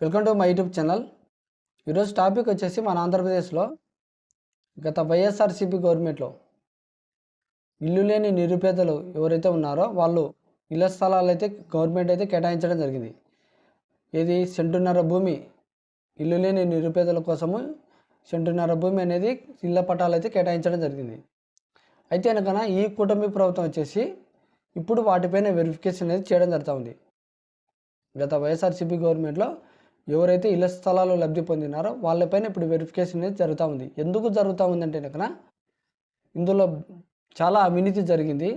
Welcome to my YouTube channel ఈరోజు topic వచ్చేసి మన ఆంధ్రప్రదేశ్లో గత వైఎస్ఆర్సీపీ గవర్నమెంట్లో ఇల్లు లేని నిరుపేదలు ఎవరైతే ఉన్నారో వాళ్ళు ఇళ్ళ స్థలాలు అయితే గవర్నమెంట్ అయితే కేటాయించడం జరిగింది. ఇది సెంటున్నర భూమి. ఇల్లు లేని నిరుపేదల కోసము సెంటున్నర భూమి అనేది ఇళ్ళ పట్టాలు అయితే కేటాయించడం జరిగింది. అయితే కనుక ఈ కూటమి ప్రభుత్వం వచ్చేసి ఇప్పుడు వాటిపైన వెరిఫికేషన్ అనేది చేయడం జరుగుతూ ఉంది. గత వైఎస్ఆర్సీపీ గవర్నమెంట్లో ఎవరైతే ఇళ్ళ స్థలాలు లబ్ధి పొందినారో వాళ్ళపైన ఇప్పుడు వెరిఫికేషన్ అనేది జరుగుతూ ఉంది. ఎందుకు జరుగుతూ ఉందంటే కనుక ఇందులో చాలా అవినీతి జరిగింది.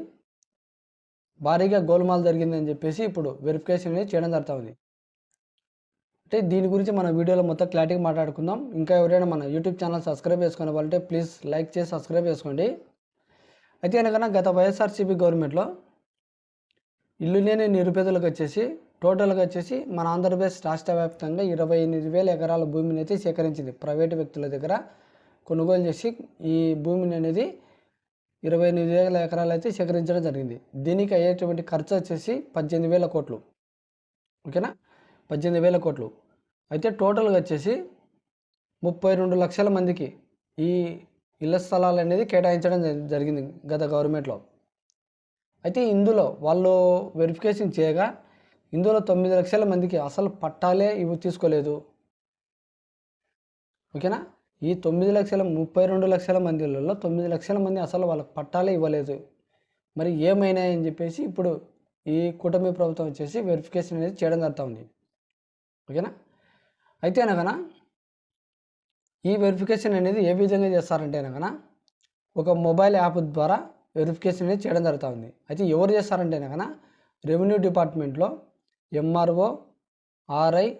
భారీగా గోల్మాల్ జరిగింది అని చెప్పేసి ఇప్పుడు వెరిఫికేషన్ అనేది చేయడం జరుగుతూ ఉంది. అంటే దీని గురించి మన వీడియోలో మొత్తం క్లారిటీగా మాట్లాడుకుందాం. ఇంకా ఎవరైనా మన యూట్యూబ్ ఛానల్ సబ్స్క్రైబ్ చేసుకునే వాళ్ళంటే ప్లీజ్ లైక్ చేసి సబ్స్క్రైబ్ చేసుకోండి. అయితే కనుక గత వైఎస్ఆర్సీపీ గవర్నమెంట్లో ఇల్లు లేని నిరుపేదలకు వచ్చేసి టోటల్గా వచ్చేసి మన ఆంధ్రప్రదేశ్ రాష్ట్ర వ్యాప్తంగా ఇరవై ఎనిమిది వేల ఎకరాల భూమిని అయితే సేకరించింది ప్రైవేటు వ్యక్తుల దగ్గర. కొనుగోలు చేసి ఈ భూమిని అనేది ఇరవై ఎనిమిది వేల ఎకరాలు అయితే సేకరించడం జరిగింది. దీనికి అయ్యేటువంటి ఖర్చు వచ్చేసి పద్దెనిమిది వేల కోట్లు. ఓకేనా? పద్దెనిమిది వేల కోట్లు. అయితే టోటల్గా వచ్చేసి ముప్పై రెండు లక్షల మందికి ఈ ఇళ్ళ స్థలాలు అనేది కేటాయించడం జరిగింది గత గవర్నమెంట్లో. అయితే ఇందులో వాళ్ళు వెరిఫికేషన్ చేయగా ఇందులో తొమ్మిది లక్షల మందికి అసలు పట్టాలే ఇవి తీసుకోలేదు. ఓకేనా? ఈ తొమ్మిది లక్షల ముప్పై రెండు లక్షల మందిలలో తొమ్మిది లక్షల మంది అసలు వాళ్ళకి పట్టాలే ఇవ్వలేదు. మరి ఏమైనాయని చెప్పేసి ఇప్పుడు ఈ కూటమి ప్రభుత్వం వచ్చేసి వెరిఫికేషన్ అనేది చేయడం జరుగుతూ ఉంది. ఓకేనా? అయితే అనగనా ఈ వెరిఫికేషన్ అనేది ఏ విధంగా చేస్తారంటే అనగనా ఒక మొబైల్ యాప్ ద్వారా వెరిఫికేషన్ అనేది చేయడం జరుగుతూ ఉంది. అయితే ఎవరు చేస్తారంటే అనగనా రెవెన్యూ డిపార్ట్మెంట్లో ఎంఆర్ఓ ఆర్ఐ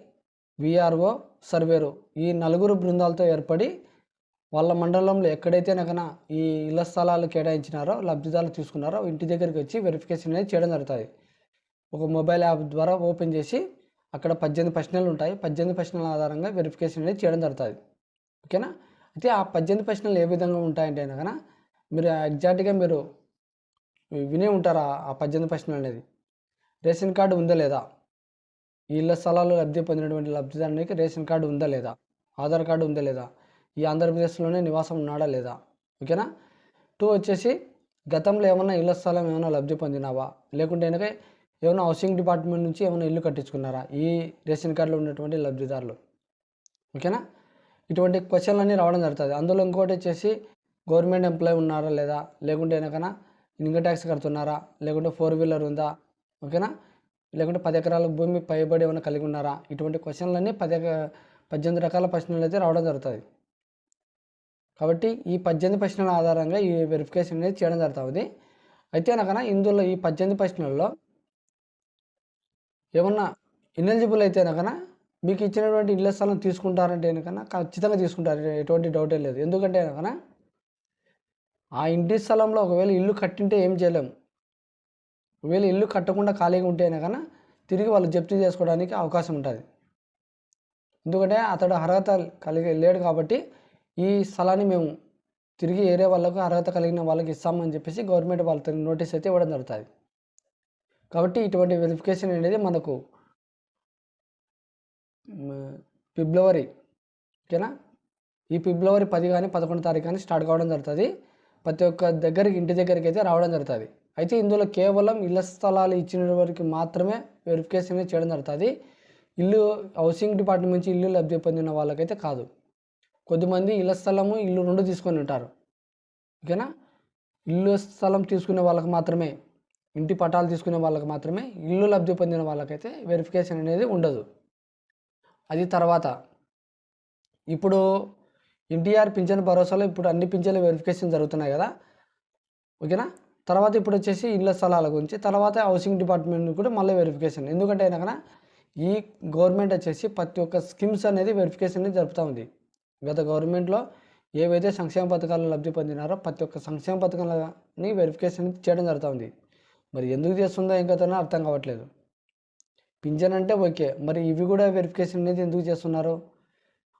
విఆర్ఓ సర్వేరు ఈ నలుగురు బృందాలతో ఏర్పడి వాళ్ళ మండలంలో ఎక్కడైతే నకన ఈ ఇళ్ళ స్థలాలు కేటాయించినారో లబ్ధిదారులు తీసుకున్నారో ఇంటి దగ్గరికి వచ్చి వెరిఫికేషన్ అనేది చేయడం జరుగుతుంది. ఒక మొబైల్ యాప్ ద్వారా ఓపెన్ చేసి అక్కడ పద్దెనిమిది ప్రశ్నలు ఉంటాయి. పద్దెనిమిది ప్రశ్నల ఆధారంగా వెరిఫికేషన్ అనేది చేయడం జరుగుతుంది. ఓకేనా? అయితే ఆ పద్దెనిమిది ప్రశ్నలు ఏ విధంగా ఉంటాయంటే కనుక మీరు ఎగ్జాక్ట్గా మీరు వినే ఉంటారు ఆ- ఆ పద్దెనిమిది ప్రశ్నలు అనేది? రేషన్ కార్డు ఉందా లేదా? ఈ ఇళ్ళ స్థలాలు లబ్ధి పొందినటువంటి లబ్ధిదారునికి రేషన్ కార్డు ఉందా లేదా? ఆధార్ కార్డు ఉందా లేదా? ఈ ఆంధ్రప్రదేశ్లోనే నివాసం ఉన్నాడా లేదా? ఓకేనా? టూ వచ్చేసి గతంలో ఏమైనా ఇళ్ళ స్థలం ఏమైనా లబ్ధి పొందినావా? లేకుంటే కనుక ఏమైనా హౌసింగ్ డిపార్ట్మెంట్ నుంచి ఏమైనా ఇల్లు కట్టించుకున్నారా ఈ రేషన్ కార్డులో ఉన్నటువంటి లబ్ధిదారులు? ఓకేనా? ఇటువంటి క్వశ్చన్లు అన్నీ రావడం జరుగుతుంది. అందులో ఇంకోటి వచ్చేసి గవర్నమెంట్ ఎంప్లాయీ ఉన్నారా లేదా? లేకుంటే కనుక ఇన్కమ్ ట్యాక్స్ కడుతున్నారా? లేకుంటే ఫోర్ వీలర్ ఉందా? ఓకేనా? లేకుంటే పది ఎకరాల భూమి పైబడి ఏమైనా కలిగి ఉన్నారా? ఇటువంటి క్వశ్చన్లన్నీ పది పద్దెనిమిది రకాల ప్రశ్నలు అయితే రావడం జరుగుతుంది కాబట్టి ఈ పద్దెనిమిది ప్రశ్నల ఆధారంగా ఈ వెరిఫికేషన్ అనేది చేయడం జరుగుతుంది అయితే అనకనా ఇందులో ఈ పద్దెనిమిది ప్రశ్నల్లో ఏమన్నా ఇనెలిజిబుల్ అయితే అనకనా మీకు ఇచ్చినటువంటి ఇళ్ళ స్థలం తీసుకుంటారంటే కనుక ఖచ్చితంగా తీసుకుంటారు. ఎటువంటి డౌటే లేదు. ఎందుకంటే కనుక ఆ ఇంటి స్థలంలో ఒకవేళ ఇల్లు కట్టింటే ఏం చేయలేము ఒకవేళ ఇల్లు కట్టకుండా ఖాళీగా ఉంటే కన్నా తిరిగి వాళ్ళు జప్తి చేసుకోవడానికి అవకాశం ఉంటుంది. ఎందుకంటే అతడు అర్హత కలిగి లేడు కాబట్టి ఈ స్థలాన్ని మేము తిరిగి ఏరే వాళ్ళకు అర్హత కలిగిన వాళ్ళకి ఇస్తామని చెప్పేసి గవర్నమెంట్ వాళ్ళతో నోటీస్ అయితే ఇవ్వడం జరుగుతుంది. కాబట్టి ఇటువంటి వెరిఫికేషన్ అనేది మనకు ఫిబ్రవరి ఓకేనా? ఈ ఫిబ్రవరి పది కానీ పదకొండు తారీఖు కానీ స్టార్ట్ కావడం జరుగుతుంది. ప్రతి ఒక్క దగ్గరికి ఇంటి దగ్గరికి అయితే రావడం జరుగుతుంది. అయితే ఇందులో కేవలం ఇళ్ళ స్థలాలు ఇచ్చిన వారికి మాత్రమే వెరిఫికేషన్ అనేది చేయడం జరుగుతుంది. ఇల్లు హౌసింగ్ డిపార్ట్మెంట్ నుంచి ఇల్లు లబ్ధి పొందిన వాళ్ళకైతే కాదు. కొద్దిమంది ఇళ్ళ స్థలము ఇల్లు రెండు తీసుకొని ఉంటారు. ఓకేనా ఇల్లు స్థలం తీసుకునే వాళ్ళకి మాత్రమే ఇంటి పటాలు తీసుకునే వాళ్ళకి మాత్రమే ఇల్లు లబ్ధి పొందిన వాళ్ళకైతే వెరిఫికేషన్ అనేది ఉండదు. అది తర్వాత ఇప్పుడు ఎన్టీఆర్ పింఛన్ భరోసాలో ఇప్పుడు అన్ని పింఛన్లు వెరిఫికేషన్ జరుగుతున్నాయి కదా. ఓకేనా తర్వాత ఇప్పుడు వచ్చేసి ఇళ్ళ స్థలాల గురించి తర్వాత హౌసింగ్ డిపార్ట్మెంట్ కూడా మళ్ళీ వెరిఫికేషన్ ఎందుకంటే అయినా ఈ గవర్నమెంట్ వచ్చేసి ప్రతి ఒక్క స్కీమ్స్ అనేది వెరిఫికేషన్ అనేది జరుపుతూ ఉంది. గత గవర్నమెంట్లో ఏవైతే సంక్షేమ పథకాలు లబ్ధి పొందినారో ప్రతి ఒక్క సంక్షేమ పథకాలని వెరిఫికేషన్ చేయడం జరుగుతూ ఉంది. మరి ఎందుకు చేస్తుందో ఇంకా అర్థం కావట్లేదు. పింఛన్ అంటే ఓకే మరి ఇవి కూడా వెరిఫికేషన్ అనేది ఎందుకు చేస్తున్నారు?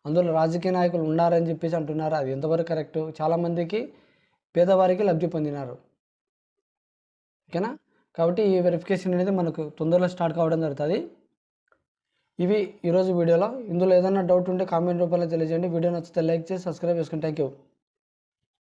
అందులో రాజకీయ నాయకులు ఉన్నారని చెప్పేసి అంటున్నారు అది ఎంతవరకు కరెక్ట్ చాలామందికి పేదవారికి లబ్ధి పొందినారు. ఓకేనా? కాబట్టి ఈ వెరిఫికేషన్ అనేది మనకు తొందరలో స్టార్ట్ కావడం జరుగుతుంది. ఇవి ఈరోజు వీడియోలో. ఇందులో ఏదైనా డౌట్ ఉంటే కామెంట్ రూపంలో తెలియజేయండి. వీడియో నచ్చితే లైక్ చేసి సబ్స్క్రైబ్ చేసుకుని. Thank you